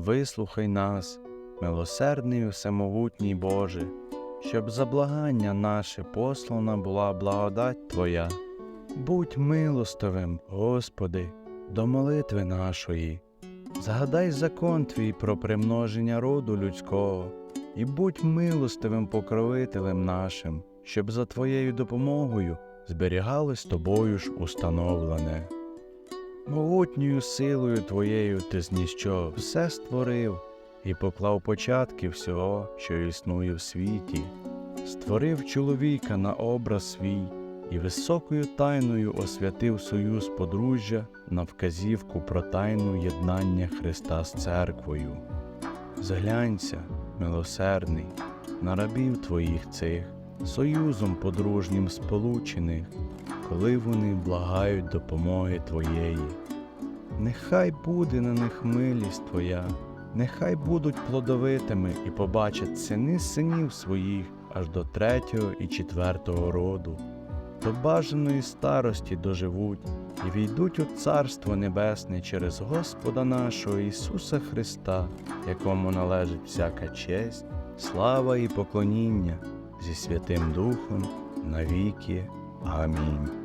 вислухай нас, милосердний і всемогутній Боже, щоб за благання наше послана була благодать Твоя. Будь милостивим, Господи, до молитви нашої. Згадай закон твій про примноження роду людського, і будь милостивим покровителем нашим, щоб за Твоєю допомогою зберігалось тобою ж установлене. Могутньою силою Твоєю ти з все створив і поклав початки всього, що існує в світі, створив чоловіка на образ свій і високою тайною освятив союз подружжя на вказівку про тайну єднання Христа з церквою. Зглянься, милосердний, на рабів твоїх цих, союзом подружнім сполучених, коли вони благають допомоги Твоєї. Нехай буде на них милість Твоя, нехай будуть плодовитими і побачать сини синів своїх аж до третього і четвертого роду. До бажаної старості доживуть і війдуть у Царство Небесне через Господа нашого Ісуса Христа, якому належить всяка честь, слава і поклоніння зі Святим Духом навіки. Амінь.